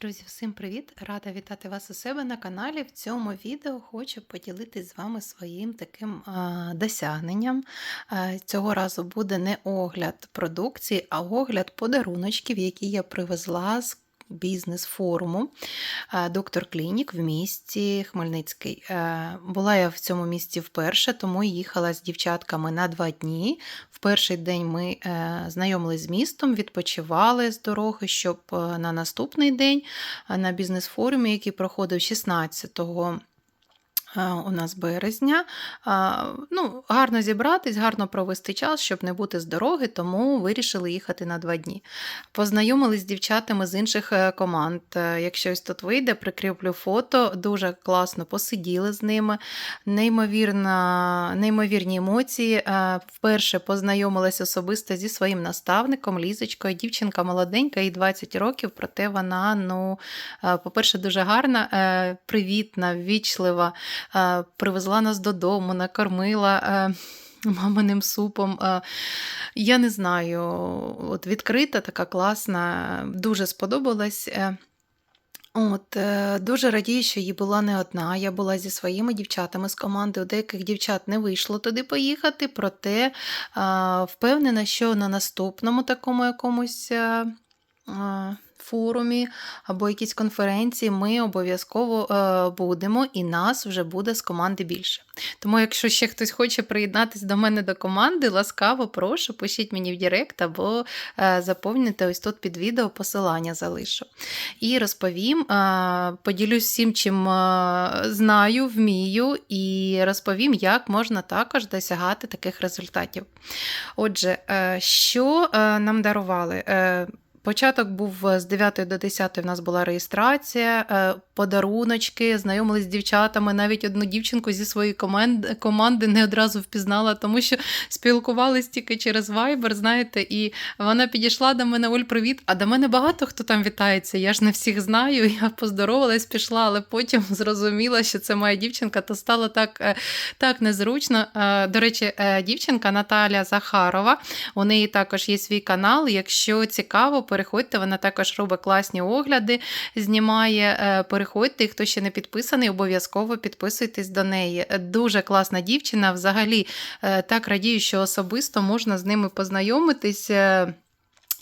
Друзі, всім привіт! Рада вітати вас у себе на каналі. В цьому відео хочу поділитись з вами своїм таким а, досягненням. А, цього разу буде не огляд продукції, а огляд подаруночків, які я привезла з бізнес-форуму Доктор Клінік в місті Хмельницький. Е, Була я в цьому місті вперше, тому їхала з дівчатками на два дні. В перший день ми е, знайомились з містом, відпочивали з дороги, щоб е, на наступний день е, на бізнес-форумі, який проходив 16 е, у нас березня. Ну, гарно зібратись, гарно провести час, щоб не бути з дороги, тому вирішили їхати на два дні. Познайомились з дівчатами з інших е, команд. Е, Якщо ось тут вийде, прикріплю фото. Дуже класно посиділи з ними. Неймовірна, неймовірні емоції. Е, Вперше познайомилась особисто зі своїм наставником Лізочкою. Дівчинка молоденька, їй 20 років, проте вона, ну, е, по-перше, дуже гарна, е, привітна, ввічлива. Е, Привезла нас додому, накормила. е, Маминим супом. Е, Я не знаю, от відкрита, така класна, дуже сподобалась. От, дуже радію, що її була не одна. Я була зі своїми дівчатами з команди. У деяких дівчат не вийшло туди поїхати, проте впевнена, що на наступному такому якомусь. Форумі або якійсь конференції ми обов'язково е, будемо, і нас вже буде з команди більше. Тому, якщо ще хтось хоче приєднатися до мене до команди, ласкаво прошу, пишіть мені в Директ або е, заповнюйте ось тут під відео посилання залишу. І розповім, е, поділюсь всім, чим знаю, вмію, і розповім, як можна також досягати таких результатів. Отже, що нам дарували? Початок був е, з 9 до 10 в нас була реєстрація, е, подаруночки, знайомились з дівчатами. Навіть одну дівчинку зі своєї команди, не одразу впізнала, тому що спілкувались тільки через Viber, знаєте, і вона підійшла до мене, Оль, привіт. А до мене багато хто там вітається. Я ж не всіх знаю. Я поздоровалась, пішла, але потім зрозуміла, що це моя дівчинка, то стало так, е, так незручно. До речі, дівчинка Наталя Захарова. У неї також є свій канал. Якщо цікаво, переходьте. Вона також робить класні огляди, знімає. Е, Переходьте, і хто ще не підписаний, обов'язково підписуйтесь до неї. Е, Дуже класна дівчина. Взагалі е, так радію, що особисто можна з ними познайомитись.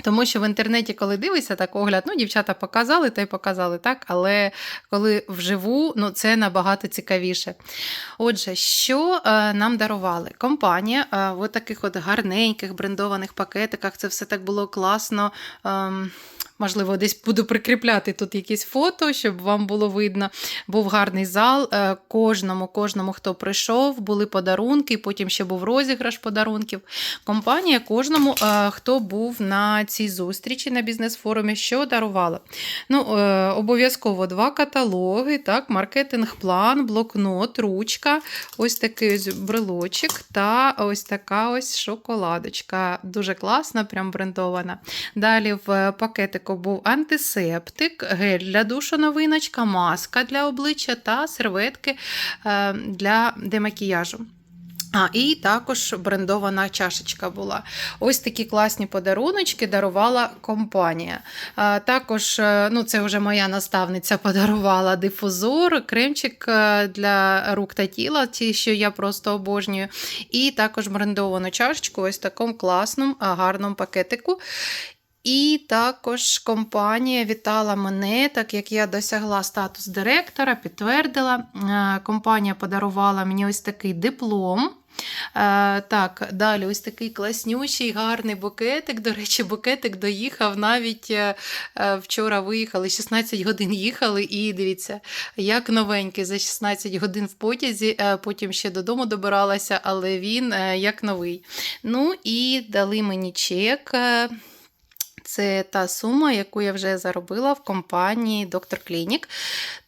Е, Тому що в інтернеті, коли дивишся так огляд, ну, дівчата показали та й показали, так, але коли вживу, ну, це набагато цікавіше. Отже, що е, нам дарували? Компанія е, в таких от гарненьких брендованих пакетиках, це все так було класно. ем, Можливо, десь буду прикріпляти тут якісь фото, щоб вам було видно. Був гарний зал. е, Кожному, кожному, хто прийшов, були подарунки, потім ще був розіграш подарунків. Компанія кожному, е, хто був на цій зустрічі на бізнес-форумі, що дарувала. Ну, е, обов'язково два каталоги, так, маркетинг-план, блокнот, ручка, ось такий ось брелочок та ось така ось шоколадочка. Дуже класна, прям брендована. Далі в пакетику був антисептик, гель для душу новиночка, маска для обличчя та серветки е, для демакіяжу. А, і також брендована чашечка була. Ось такі класні подаруночки дарувала компанія. А, також, е, ну, це вже моя наставниця подарувала дифузор, кремчик е, для рук та тіла, ті, що я просто обожнюю. І також брендовану чашечку, ось в такому класному, гарному пакетику. І також компанія вітала мене, так як я досягла статус директора, підтвердила. Е, Компанія подарувала мені ось такий диплом. Е, так, далі ось такий класнючий, гарний букетик. До речі, букетик доїхав навіть е, вчора виїхали, 16 годин їхали, і дивіться, як новенький за 16 годин в потязі, потім ще додому добиралася, але він як новий. Ну і дали мені чек. Це та сума, яку я вже заробила в компанії Доктор Клінік.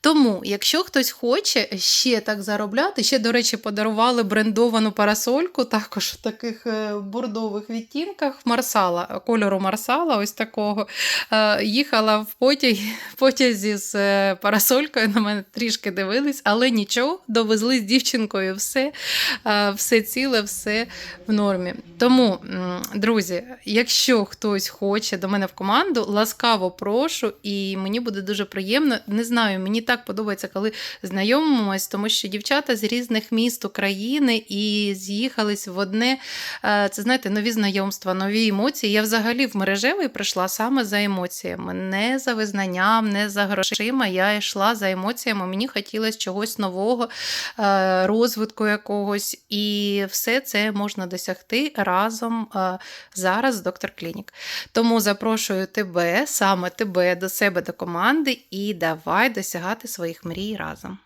Тому, якщо хтось хоче ще так заробляти, ще, до речі, подарували брендовану парасольку, також в таких е, бордових відтінках марсала, кольору марсала, ось такого. Е, Їхала в потязі, потязі з е, парасолькою, на мене трішки дивились, але нічого, довезли з дівчинкою все, все ціле, все в нормі. Тому, друзі, якщо хтось хоче до мене в команду. Ласкаво прошу, і мені буде дуже приємно. Не знаю, мені так подобається, коли знайомимось, тому що дівчата з різних міст України і з'їхались в одне. Е, Це знаєте, нові знайомства, нові емоції. Я взагалі в мережевий прийшла саме за емоціями, не за визнанням, не за грошима. Я йшла за емоціями. Мені хотілося чогось нового, е, розвитку якогось, і все це можна досягти разом е, зараз з доктор Клінік. Тому запрошую тебе, саме тебе до себе до команди, і давай досягати своїх мрій разом.